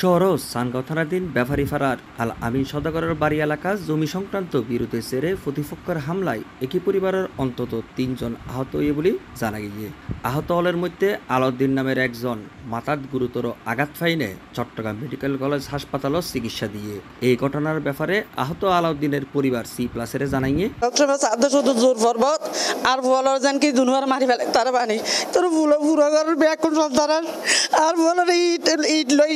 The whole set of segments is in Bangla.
শহর সানগাঁও থানাধীন ফারার আল আমিন সদাগরের বাড়ি এলাকা জমি সংক্রান্ত বিরোধের জেরে প্রতিপক্ষের হামলায় একই পরিবারের অন্তত তিনজন আহত হয়ে বলে জানা গিয়ে আহত হলের মধ্যে আলাউদ্দিন নামের একজন মাথাত গুরুতর আঘাত ফাইনে চট্টগ্রাম মেডিকেল কলেজ হাসপাতালত চিকিৎসা দিয়ে। এই ঘটনার ব্যাপারে আহত আলাউদ্দিনের পরিবার সি প্লাসের জানাইয়ে জোর পর্বত? আর বলার যেন কি দুনুয়ার মারি ফেলে, তারা বানি তোর পুরো পুরো ঘরের ব্যাগ সন্তানের আর বলার ইট ইট লই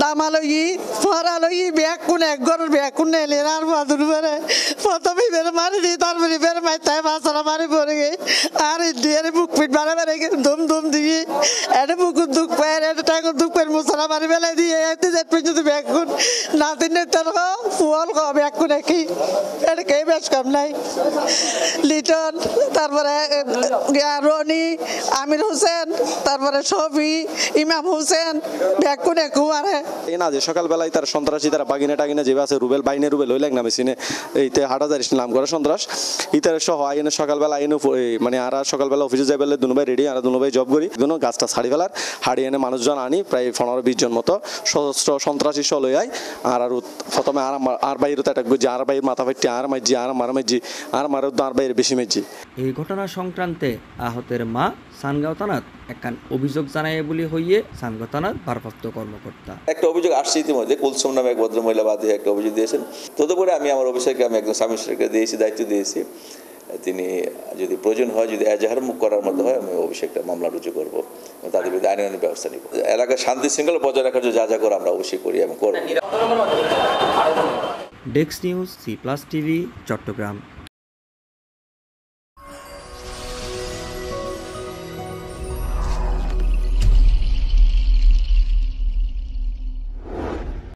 দামা লই ফরা লই ব্যাগ কোন এক ঘরের ব্যাগ কোন নেলে আর বাদুর বেড়ে। প্রথমে বেড়ে মারি দিই তারপরে বেড়ে মাই তাই বাসারা মারি পড়ে গে আর দিয়ে বুক পিট মারা বেড়ে গে ধুম ধুম দিয়ে। এটা বুক দুঃখ পায় এটা টাকা দুঃখ পায় মশলা মারি ফেলে দিয়ে এতে যেত পর্যন্ত ব্যাগ কোন না দিনে তোর ফুয়াল ক ব্যাগ কোন একই। এটা কে বেশ কম নাই। লিটন, তারপরে রনি, আমির হোসেন, তারপরে শফি, ইমাম হোসেন ব্যাগ কোন একু, আরে এই না যে সকালবেলায় তার সন্ত্রাসী তারা বাগিনা টাগিনা যেভাবে আছে, রুবেল বাইনে রুবেল সিনে এইতে হাটাজার নাম করে সন্ত্রাস। সহ আইনে সকালবেলা আইনে মানে আর সকালবেলা অফিসে যাই বেলে দুনুভাই রেডি আর দুনুভাই জব করি। দুনো গাছটা ছাড়ি ফেলার, হাড়ি এনে মানুষজন আনি, প্রায় পনেরো বিশ জন মতো সশস্ত্র সন্ত্রাসী সহ লই আই আর আর প্রথমে আর আর বাইরে তো একটা আর বাইর মাথা ফাইটি আর মাইজি আর মারা মাইজি আর মারো আর বাইরে বেশি মাইজি এই ঘটনা সংক্রান্তে আহতের মা সানগাঁও থানাত একখান অভিযোগ জানায় বলে হইয়ে সানগাঁও থানার ভারপ্রাপ্ত কর্মকর্তা। একটা অভিযোগ আসছে ইতিমধ্যে কুলসুম নামে এক ভদ্র মহিলা বাদী একটা অভিযোগ দিয়েছেন। তদুপরি আমি আমার অফিসারকে আমি একজন স্বামী সরকারকে দিয়েছি দায়িত্ব দিয়েছি। তিনি যদি প্রয়োজন হয় যদি এজাহার মুখ করার মতো হয় আমি অবশ্যই একটা মামলা রুজু করব এবং তাদের বিরুদ্ধে আইনানুগ ব্যবস্থা নিব। এলাকার শান্তি শৃঙ্খলা বজায় রাখার জন্য যা যা করে আমরা অবশ্যই করি এবং করব। Desk news C plus TV Chattogram.